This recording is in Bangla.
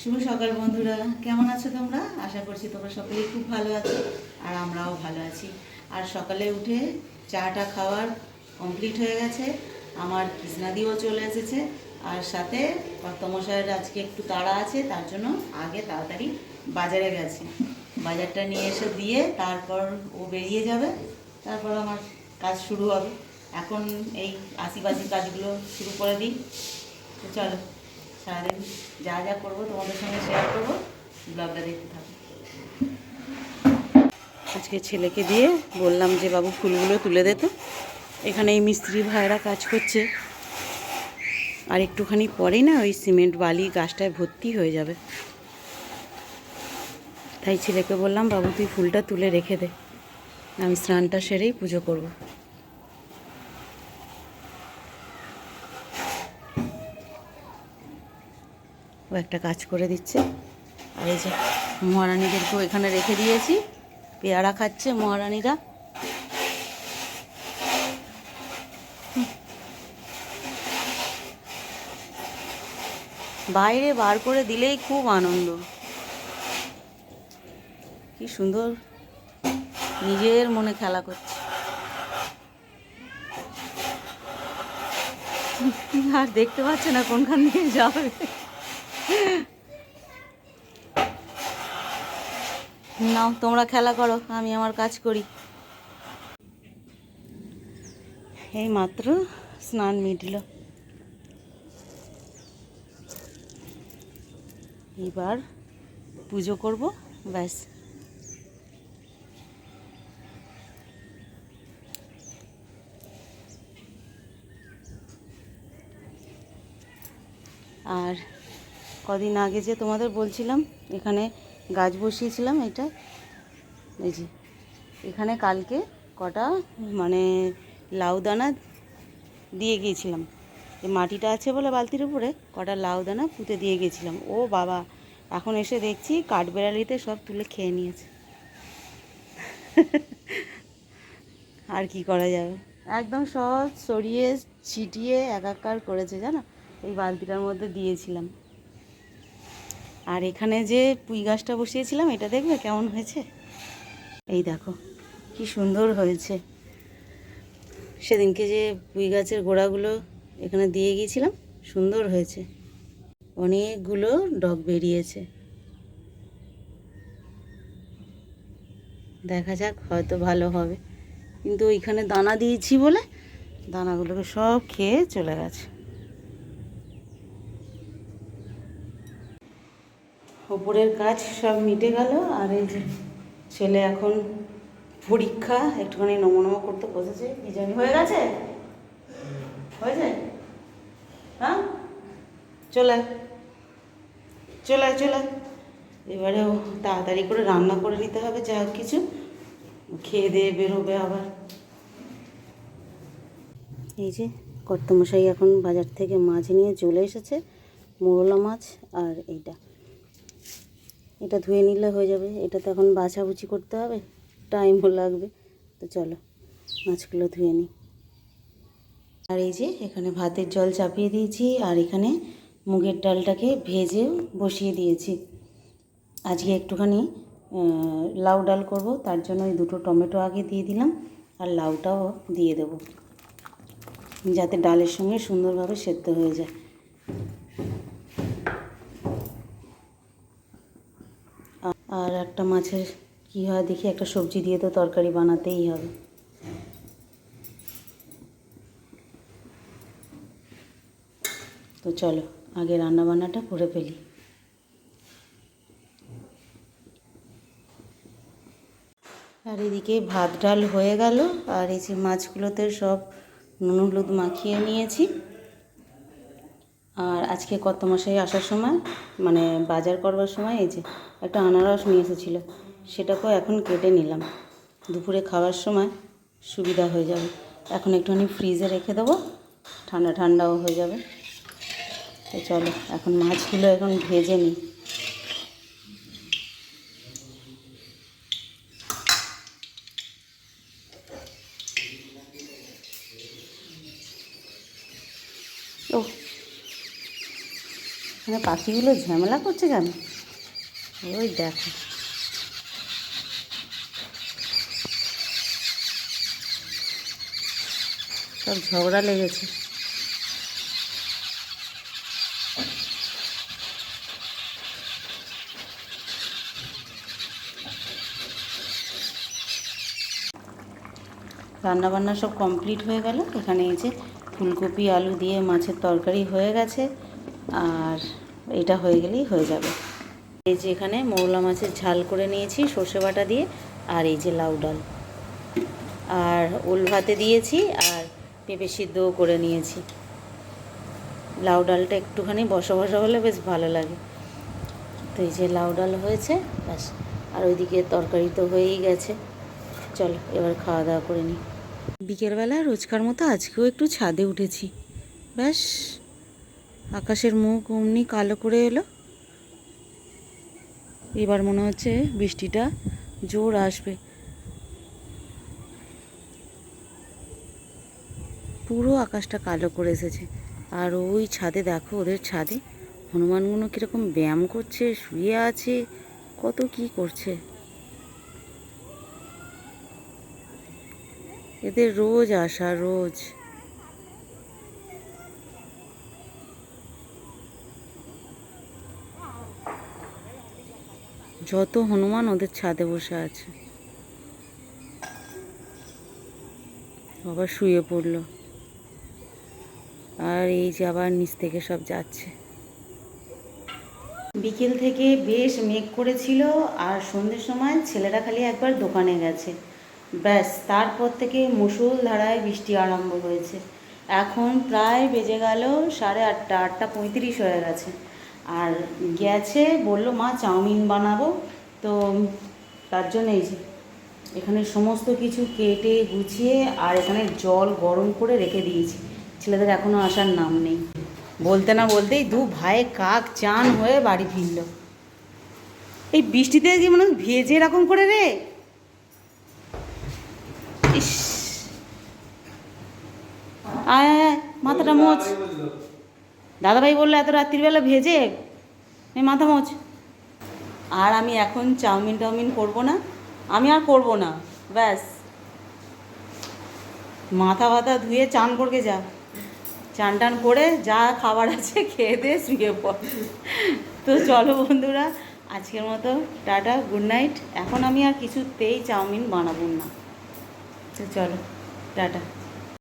শুভ সকাল বন্ধুরা। কেমন আছো তোমরা? আশা করছি তোমরা সকলেই খুব ভালো আছো আর আমরাও ভালো আছি। আর সকালে উঠে চাটা খাওয়ার কমপ্লিট হয়ে গেছে। আমার কৃষ্ণাদিও চলে এসেছে। আর সাথে কর্তমশাইয়ের আজকে একটু তাড়া আছে, তার জন্য আগে তাড়াতাড়ি বাজারে গেছে। বাজারটা নিয়ে এসে দিয়ে তারপর ও বেরিয়ে যাবে। তারপর আমার কাজ শুরু হবে। এখন এই আশিবাসি কাজগুলো শুরু করে দিই। চলো। সারাদিন যা যা করব তোমাদের সঙ্গে শেয়ার করব ব্লগটা দেখতে থাকো। আজকে ছেলেকে দিয়ে বললাম যে, বাবু, ফুলগুলো তুলে দে তো। এখানে এই মিস্ত্রি ভাইরা কাজ করছে। আর একটুখানি পরেই না ওই সিমেন্ট বালি গাছটায় ভর্তি হয়ে যাবে। তাই ছেলেকে বললাম, বাবু, তুই ফুলটা তুলে রেখে দে। আমি স্নানটা সেরেই পুজো করব। ও একটা কাজ করে দিচ্ছে। আর এই যে মহারানীদেরকেও এখানে রেখে দিয়েছি। পেয়ারা খাচ্ছে মহারানীরা। বাইরে বার করে দিলেই খুব আনন্দ। কি সুন্দর নিজের মনে খেলা করছে। আর দেখতে পাচ্ছে না কোনখান দিয়ে যাবে। নাও, তোমরা খেলা করো, আমি আমার কাজ করি। এই মাত্র স্নান মিটল। এবার পুজো করব, ব্যাস। আর কদিন আগে যে তোমাদের বলছিলাম, এখানে গাছ বসিয়েছিলাম এটা। এই যে, এখানে কালকে কটা মানে লাউ দানা দিয়ে গিয়েছিলাম। এই মাটিটা আছে বলে বালতির উপরে, কটা লাউ দানা পুঁতে দিয়ে গিয়েছিলাম। ও বাবা, এখন এসে দেখছি কাঠবেড়ালিতে সব তুলে খেয়ে নিয়েছে। আর কি করা যাবে? একদম সব সরিয়ে ছিটিয়ে একাকার করেছে, জানো? এই বালতিটার মধ্যে দিয়েছিলাম। আর এখানে যে পুঁই গাছটা বসিয়েছিলাম, এটা দেখবে কেমন হয়েছে? এই দেখো, কি সুন্দর হয়েছে। সেদিনকে যে পুঁই গাছের গোড়াগুলো এখানে দিয়ে গিয়েছিলাম, সুন্দর হয়েছে। অনেকগুলো ডগ বেরিয়েছে। দেখা যাক, হয়তো ভালো হবে। কিন্তু ওইখানে দানা দিয়েছি বলে দানাগুলোকে সব খেয়ে চলে গেছে। ওপরের কাজ সব মিটে গেল আর এই যে ছেলে এখন পরীক্ষা, একটুখানি নমো নমো করতে বসেছে। কি জানি, হয়ে গেছে? হয়েছে হ্যাঁ? চলে। চলে চলে। এবারে তাড়াতাড়ি করে রান্না করে নিতে হবে যা কিছু। খেয়ে দিয়ে বেরোবে আবার। এই যে কর্তমশাই এখন বাজার থেকে মাছ নিয়ে চলে এসেছে, মোরলা মাছ আর এইটা। এটা ধুয়ে নিলে হয়ে যাবে। এটা তো এখন বাছাবুচি করতে হবে টাইমও লাগবে। তো চলো, মাছগুলো ধুয়ে নিই। আর এই যে এখানে ভাতের জল চাপিয়ে দিয়েছি, আর এখানে মুগের ডালটাকে ভেজে বসিয়ে দিয়েছি। আজকে একটুখানি লাউ ডাল করব, তার জন্য ওই দুটো টমেটো আগে দিয়ে দিলাম, আর লাউটাও দিয়ে দেবো। যাতে ডালের সঙ্গে সুন্দরভাবে সেদ্ধ হয়ে যায় আ- আর একটা মাছের কী হয়, দেখি একটা সবজি দিয়ে তো তরকারি বানাতেই হবে। তো চলো, আগে রান্না বান্নাটা করে ফেলি। আর এদিকে ভাত, ডাল হয়ে গেল, আর এই যে মাছগুলোতে সব নুন হলুদ মাখিয়ে নিয়েছি। আর আজকে কত মশাই আসার সময়? মানে বাজার করবার সময় এই যে একটা আনারস নিয়ে এসেছিল, সেটাকেও এখন কেটে নিলাম। দুপুরে খাওয়ার সময় সুবিধা হয়ে যাবে। এখন একটুখানি ফ্রিজে রেখে দেবো, ঠান্ডা ঠান্ডাও হয়ে যাবে। তো চলো, এখন মাছগুলো এখন ভেজে নিই। এখানে পাখিগুলো ঝামেলা করছে কেন? ওই দেখো। সব ঝগড়া লেগেছে। রান্নাবান্না সব কমপ্লিট হয়ে গেল। এখানে এই যে ফুলকপি, আলু দিয়ে মাছের তরকারি হয়ে গেছে। আর এটা হয়ে গেলেই হয়ে যাবে। এই যে এখানে মৌলা মাছের ঝাল করে নিয়েছি সর্ষে বাটা দিয়ে আর এই যে লাউ ডাল। আর ওল ভাতে দিয়েছি আর পেঁপে সিদ্ধও করে নিয়েছি। লাউ ডালটা একটুখানি বসা বসা হলে বেশ ভালো লাগে। তো এই যে লাউ ডাল হয়েছে, ব্যাস। আর ওইদিকে তরকারি তো হয়েই গেছে। চলো, এবার খাওয়া দাওয়া করে নিই। বিকেলবেলা রোজকার মতো আজকেও একটু ছাদে উঠেছি। ব্যাস। আকাশের মুখ অমনি কালো করে এলো। এবার মনে হচ্ছে বৃষ্টিটা জোর আসবে। পুরো আকাশটা কালো করে এসেছে। আর ওই ছাদে দেখো, ওদের ছাদে হনুমানগুলো কীরকম ব্যায়াম করছে, শুয়ে আছে, কত কি করছে। এদের রোজ আসা রোজ। যত হনুমান ওদের ছাদে বসে আছে। আবার শুয়ে পড়ল। আর এই যে আবার নিচ থেকে সব যাচ্ছে। বিকেল থেকে বেশ মেঘ করেছিল আর সন্ধ্যের সময় ছেলেরা খালি একবার দোকানে গেছে। ব্যাস, তারপর থেকে মুসুল ধারায় বৃষ্টি আরম্ভ হয়েছে। এখন প্রায় বেজে গেল সাড়ে আটটা আটটা পঁয়ত্রিশ হয়ে গেছে। আর গেছে বলল মা চাউমিন বানাবো। তো তার জন্য এই এখানে সমস্ত কিছু কেটে গুছিয়ে আর এখানে জল গরম করে রেখে দিয়েছি। ছেলেদের এখনও আসার নাম নেই। বলতে না বলতেই দু ভাই কাক চান হয়ে বাড়ি ফিরল। এই বৃষ্টিতে কি মানে ভেজে এরকম করে রে? ইস। আয়, মাথাটা মোচ দাদাভাই বলল, এত রাত্রিবেলা ভেজে মাথা মোচ আর আমি এখন চাউমিন টাউমিন করব না, আমি আর করব না, ব্যাস। মাথা ফাথা ধুয়ে চান করকে যা। চান টান করে যা খাবার আছে খেয়ে দিয়ে শুয়ে পড়। তো চলো বন্ধুরা, আজকের মতো টাটা, গুড নাইট। এখন আমি আর কিছুতেই চাউমিন বানাবো না। তো চলো, টাটা।